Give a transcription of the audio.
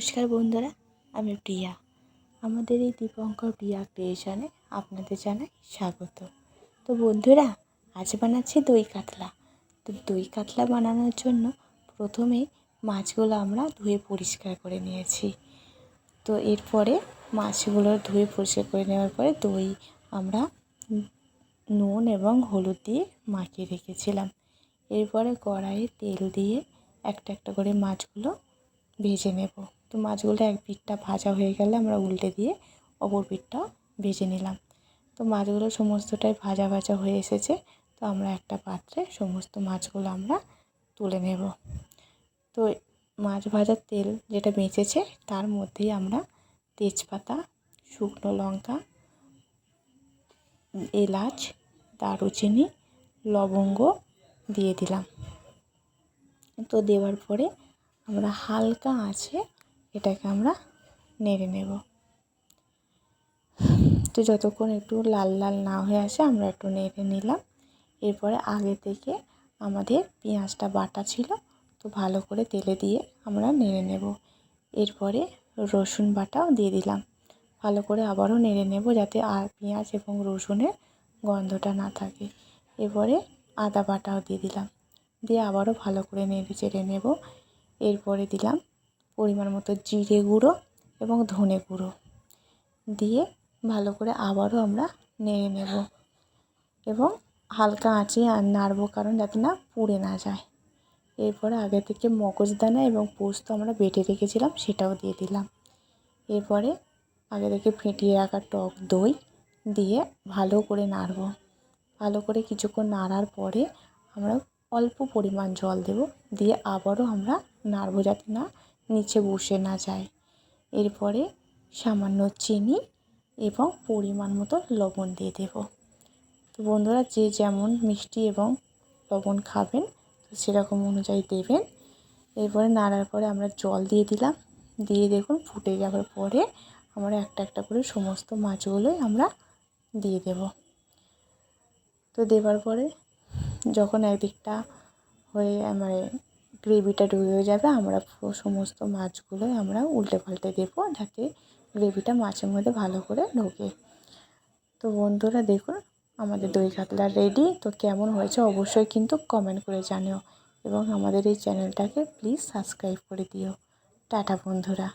নমস্কার বন্ধুরা, আমি প্রিয়া। আমাদের এই দীপঙ্কর প্রিয়া ক্রিয়েশনে আপনাদের জানাই স্বাগত। তো বন্ধুরা, আজ বানাচ্ছি দই কাতলা। তো দই কাতলা বানানোর জন্য প্রথমে মাছগুলো আমরা ধুয়ে পরিষ্কার করে নিয়েছি। তো এরপরে মাছগুলো ধুয়ে পরিষ্কার করে নেওয়ার পরে দই আমরা নুন এবং হলুদ দিয়ে মাখিয়ে রেখেছিলাম। এরপরে কড়াইয়ে তেল দিয়ে একটা একটা করে মাছগুলো ভেজে নেব। তো মাছগুলো এক পিঠটা ভাজা হয়ে গেলে আমরা উল্টে দিয়ে অপর পিঠটাও ভেজে নিলাম। তো মাছগুলো সমস্তটাই ভাজা ভাজা হয়ে এসেছে। তো আমরা একটা পাত্রে সমস্ত মাছগুলো আমরা তুলে নেব। তো মাছ ভাজার তেল যেটা বেঁচেছে তার মধ্যেই আমরা তেজপাতা, শুকনো লঙ্কা, এলাচ, দারুচিনি, লবঙ্গ দিয়ে দিলাম। তো দেওয়ার পরে আমরা হালকা আঁচে এটাকে আমরা নেড়ে নেব। তো যতক্ষণ একটু লাল লাল না হয়ে আসে, আমরা একটু নেড়ে নিলাম। এরপরে আগে থেকে আমাদের পেঁয়াজটা বাটা ছিল, তো ভালো করে তেলে দিয়ে আমরা নেড়ে নেব। এরপরে রসুন বাটাও দিয়ে দিলাম। ভালো করে আবারও নেড়ে নেব যাতে আর পেঁয়াজ এবং রসুনের গন্ধটা না থাকে। এরপরে আদা বাটাও দিয়ে দিলাম। দিয়ে আবারও ভালো করে নেড়ে চেড়ে নেব। এরপরে দিলাম পরিমাণ মতো জিরে গুঁড়ো এবং ধনে গুঁড়ো দিয়ে ভালো করে আবারও আমরা নেড়ে নেব এবং হালকা আঁচে আর নাড়বো কারণ যাতে না পুড়ে না যায়। এরপরে আগে থেকে মগজদানা এবং পোস্ত আমরা বেটে রেখেছিলাম, সেটাও দিয়ে দিলাম। এরপরে আগে থেকে ফেটিয়ে রাখা টক দই দিয়ে ভালো করে নাড়ব। ভালো করে কিছুক্ষণ নাড়ার পরে আমরা অল্প পরিমাণ জল দেব, দিয়ে আবারও আমরা নাড়ব যাতে না নিচে বসে না যায়। এরপরে সামান্য চিনি এবং পরিমাণ মতো লবণ দিয়ে দেব। তো বন্ধুরা, যে যেমন মিষ্টি এবং লবণ খাবেন, তো সেরকম অনুযায়ী দেবেন। এরপরে নাড়ার পরে আমরা জল দিয়ে দিলাম। দিয়ে দেখুন, ফুটে যাওয়ার পরে আমরা একটা একটা করে সমস্ত মাছগুলোই আমরা দিয়ে দেব। তো দেওয়ার পরে যখন একদিকটা হয়ে মানে গ্রেভিটা ঢুকে যাবে, আমরা সমস্ত মাছগুলোই আমরা উল্টে পাল্টে দেবো যাতে গ্রেভিটা মাছের মধ্যে ভালো করে ঢোকে। তো বন্ধুরা দেখুন, আমাদের দই কাতলা রেডি তো কেমন হয়েছে অবশ্যই কিন্তু কমেন্ট করে জানিও এবং আমাদের এই চ্যানেলটাকে প্লিজ সাবস্ক্রাইব করে দিও। টাটা বন্ধুরা।